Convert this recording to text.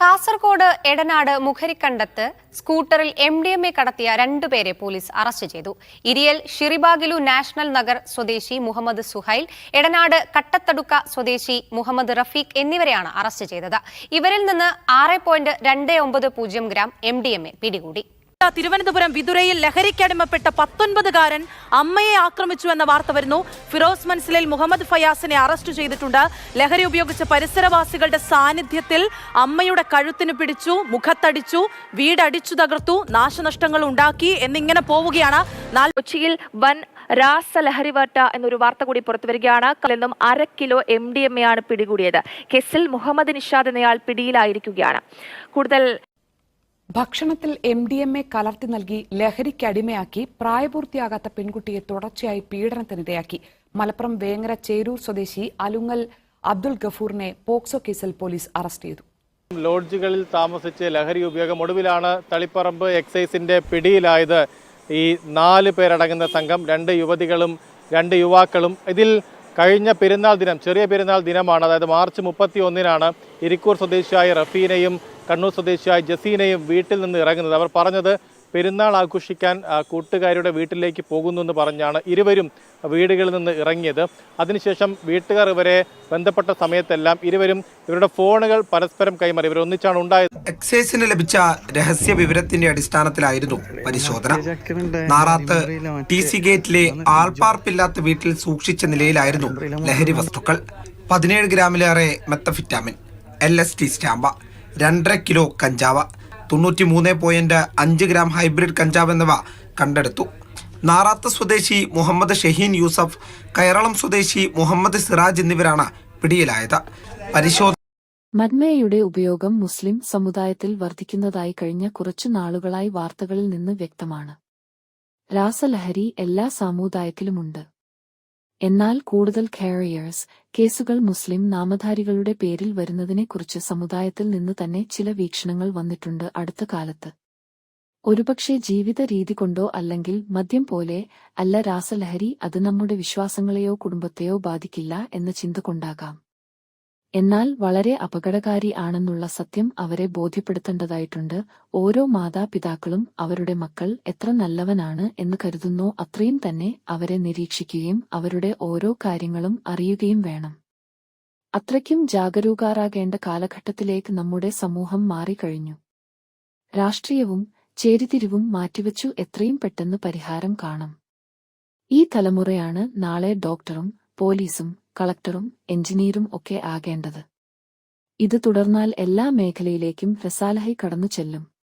കാസർഗോഡ് എടനാട് മുഖരിക്കണ്ടത്ത് സ്കൂട്ടറിൽ M D M A കടത്തിയ രണ്ടുപേരെ പോലീസ് അറസ്റ്റ് ചെയ്തു. ഇരിയൽ ഷിറിബാഗിലു നാഷണൽ നഗർ സ്വദേശി മുഹമ്മദ് സുഹൈൽ എടനാട് കട്ടത്തടുക്ക സ്വദേശി മുഹമ്മദ് റഫീഖ് എന്നിവരെയാണ് അറസ്റ്റ് ചെയ്തത്. ഇവരിൽ നിന്ന് ആറ് ഗ്രാം എ പിടികൂടി. തിരുവനന്തപുരം വിതുരയിൽ ലഹരിക്കടിമപ്പെട്ട പത്തൊൻപതുകാരൻ അമ്മയെ ആക്രമിച്ചു എന്ന വാർത്ത വരുന്നു. ഫിറോസ് മൻസിലിൽ മുഹമ്മദ് ഫയാസിനെ അറസ്റ്റ് ചെയ്തിട്ടുണ്ട്. ലഹരി ഉപയോഗിച്ച പരിസരവാസികളുടെ സാന്നിധ്യത്തിൽ അമ്മയുടെ കഴുത്തിന് പിടിച്ചു മുഖത്തടിച്ചു വീടടിച്ചു തകർത്തു നാശനഷ്ടങ്ങൾ ഉണ്ടാക്കി എന്നിങ്ങനെ പോവുകയാണ്. കൊച്ചിയിൽ വൻ രാസലഹരിവേട്ട എന്നൊരു വാർത്ത കൂടി പുറത്തു വരികയാണ്. നിന്നും അര kilo M D M A ആണ് പിടികൂടിയത്. കേസിൽ മുഹമ്മദ് നിഷാദ് എന്നയാൾ പിടിയിലായിരിക്കുകയാണ്. കൂടുതൽ ഭക്ഷണത്തിൽ എം ഡി എം എ കലർത്തി നൽകി ലഹരിക്കടിമയാക്കി പ്രായപൂർത്തിയാകാത്ത പെൺകുട്ടിയെ തുടർച്ചയായി പീഡനത്തിനിരയാക്കി. മലപ്പുറം വേങ്ങര ചേരൂർ സ്വദേശി അലുങ്ങൽ അബ്ദുൾ ഗഫൂറിനെ പോക്സോ കേസിൽ പോലീസ് അറസ്റ്റ് ചെയ്തു. ലോഡ്ജുകളിൽ താമസിച്ച് ലഹരി ഉപയോഗം ഒടുവിലാണ് തളിപ്പറമ്പ് എക്സൈസിന്റെ പിടിയിലായത് ഈ നാല് പേരടങ്ങുന്ന സംഘം. രണ്ട് യുവതികളും രണ്ട് യുവാക്കളും. ഇതിൽ കഴിഞ്ഞ പെരുന്നാൾ ദിനം ചെറിയ പെരുന്നാൾ ദിനമാണ്. അതായത് മാർച്ച് മുപ്പത്തി ഒന്നിനാണ് ഇരിക്കൂർ സ്വദേശിയായ റഫീനെയും കണ്ണൂർ സ്വദേശിയായ ജസീനയും വീട്ടിൽ നിന്ന് ഇറങ്ങുന്നത്. അവർ പറഞ്ഞത് പെരുന്നാൾ ആഘോഷിക്കാൻ കൂട്ടുകാരുടെ വീട്ടിലേക്ക് പോകുന്നു എന്ന് പറഞ്ഞാണ് ഇരുവരും വീടുകളിൽ നിന്ന് ഇറങ്ങിയത്. അതിനുശേഷം വീട്ടുകാർ ഇവരെ ബന്ധപ്പെട്ട സമയത്തെല്ലാം ഇരുവരും ഇവരുടെ ഫോണുകൾ പരസ്പരം കൈമാറി. ഇവർ ഒന്നിച്ചാണ് ഉണ്ടായത്. എക്സൈസിന് ലഭിച്ച രഹസ്യ വിവരത്തിന്റെ അടിസ്ഥാനത്തിലായിരുന്നു പരിശോധന. നാറാത്ത് ടി സി ഗേറ്റിലെ ആൾപ്പാർപ്പില്ലാത്ത വീട്ടിൽ സൂക്ഷിച്ച നിലയിലായിരുന്നു ലഹരി വസ്തുക്കൾ. പതിനേഴ് ഗ്രാമിലേറെ methamphetamine L S T stamp. രണ്ടര കിലോ കഞ്ചാവ്. തൊണ്ണൂറ്റി മൂന്ന് പോയിന്റ് അഞ്ച് ഗ്രാം ഹൈബ്രിഡ് കഞ്ചാവ് എന്നിവ കണ്ടെടുത്തു. നാറാത്ത് സ്വദേശി മുഹമ്മദ് ഷഹീൻ യൂസഫ് കയറളം സ്വദേശി മുഹമ്മദ് സിറാജ് എന്നിവരാണ് പിടിയിലായത്. പരിശോധന മദ്മയയുടെ ഉപയോഗം മുസ്ലിം സമുദായത്തിൽ വർദ്ധിക്കുന്നതായി കഴിഞ്ഞ കുറച്ചു നാളുകളായി വാർത്തകളിൽ നിന്ന് വ്യക്തമാണ്. രാസലഹരി എല്ലാ സമുദായത്തിലുമുണ്ട്. എന്നാൽ കൂടുതൽ കാരിയേഴ്സ് കേസുകൾ മുസ്ലിം നാമധാരികളുടെ പേരിൽ വരുന്നതിനെക്കുറിച്ച് സമുദായത്തിൽ നിന്ന് തന്നെ ചില വീക്ഷണങ്ങൾ വന്നിട്ടുണ്ട് അടുത്ത കാലത്ത്. ഒരുപക്ഷെ ജീവിത രീതി കൊണ്ടോ അല്ലെങ്കിൽ മദ്യം പോലെ അല്ല രാസലഹരി അത് നമ്മുടെ വിശ്വാസങ്ങളെയോ കുടുംബത്തെയോ ബാധിക്കില്ല എന്ന ചിന്ത കൊണ്ടാകാം. എന്നാൽ വളരെ അപകടകാരി ആണെന്നുള്ള സത്യം അവരെ ബോധ്യപ്പെടുത്തേണ്ടതായിട്ടുണ്ട്. ഓരോ മാതാപിതാക്കളും അവരുടെ മക്കൾ എത്ര നല്ലവനാണ് എന്ന് കരുതുന്നോ അത്രയും തന്നെ അവരെ നിരീക്ഷിക്കുകയും അവരുടെ ഓരോ കാര്യങ്ങളും അറിയുകയും വേണം. അത്രയ്ക്കും ജാഗരൂകരാകേണ്ട കാലഘട്ടത്തിലേക്ക് നമ്മുടെ സമൂഹം മാറിക്കഴിഞ്ഞു. രാഷ്ട്രീയവും ചേരിതിരിവും മാറ്റിവെച്ചു എത്രയും പെട്ടെന്ന് പരിഹാരം കാണാം. ഈ തലമുറയാണ് നാളെ ഡോക്ടറും പോലീസും കളക്ടറും എഞ്ചിനീയറും ഒക്കെ ആകേണ്ടത്. ഇത് തുടർന്നാൽ എല്ലാ മേഖലയിലേക്കും ഫെസാലഹി കടന്നു ചെല്ലും.